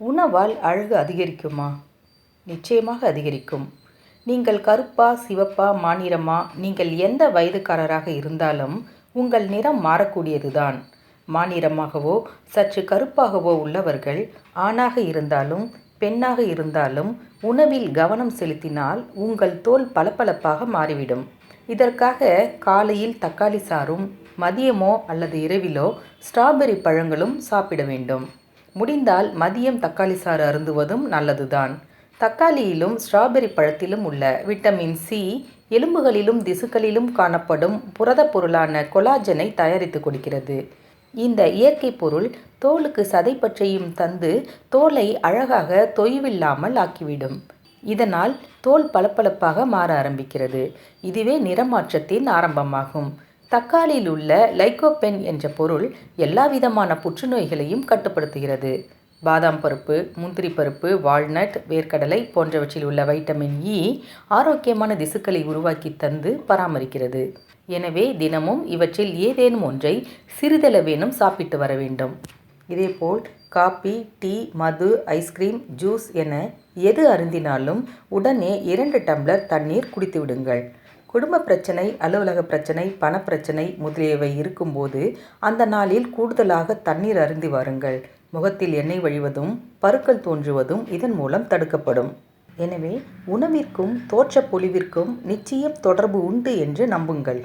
உணவால் அழகு அதிகரிக்குமா? நிச்சயமாக அதிகரிக்கும். நீங்கள் கருப்பா சிவப்பா மாநிறமா நீங்கள் எந்த வயதுக்காரராக இருந்தாலும் உங்கள் நிறம் மாறக்கூடியதுதான். மாநிறமாகவோ சற்று கருப்பாகவோ உள்ளவர்கள் ஆணாக இருந்தாலும் பெண்ணாக இருந்தாலும் உணவில் கவனம் செலுத்தினால் உங்கள் தோல் பளபளப்பாக மாறிவிடும். இதற்காக காலையில் தக்காளி சாறும் மதியமோ அல்லது இரவிலோ ஸ்ட்ராபெர்ரி பழங்களும் சாப்பிட வேண்டும். முடிந்தால் மதியம் தக்காளி சாறு அருந்துவதும் நல்லதுதான். தக்காளியிலும் ஸ்ட்ராபெரி பழத்திலும் உள்ள விட்டமின் சி எலும்புகளிலும் திசுக்களிலும் காணப்படும் புரதப் பொருளான கொலாஜனை தயாரித்து கொடுக்கிறது. இந்த இயற்கை பொருள் தோலுக்கு சதைப்பற்றையும் தந்து தோலை அழகாக தொய்வில்லாமல் ஆக்கிவிடும். இதனால் தோல் பளபளப்பாக மாற ஆரம்பிக்கிறது. இதுவே நிறமாற்றத்தின் ஆரம்பமாகும். தக்காளியில் உள்ள லைகோபென் என்ற பொருள் எல்லா விதமான புற்றுநோய்களையும் கட்டுப்படுத்துகிறது. பாதாம் பருப்பு முந்திரி பருப்பு வால்நட் வேர்க்கடலை போன்றவற்றில் உள்ள வைட்டமின் இ ஆரோக்கியமான திசுக்களை உருவாக்கி தந்து பராமரிக்கிறது. எனவே தினமும் இவற்றில் ஏதேனும் ஒன்றை சிறிதளவேனும் சாப்பிட்டு வர வேண்டும். இதேபோல் காபி டீ மது ஐஸ்கிரீம் ஜூஸ் என எது அருந்தினாலும் உடனே இரண்டு டம்ளர் தண்ணீர் குடித்து விடுங்கள் குடும்ப பிரச்சனை அலுவலக பிரச்சனை பணப்பிரச்சனை முதலியவை இருக்கும்போது அந்த நாளில் கூடுதலாக தண்ணீர் அருந்தி வாருங்கள். முகத்தில் எண்ணெய் வழிவதும் பருக்கள் தோன்றுவதும் இதன் மூலம் தடுக்கப்படும். எனவே உணவிற்கும் தோற்றப் பொலிவிற்கும் நிச்சயம் தொடர்பு உண்டு என்று நம்புங்கள்.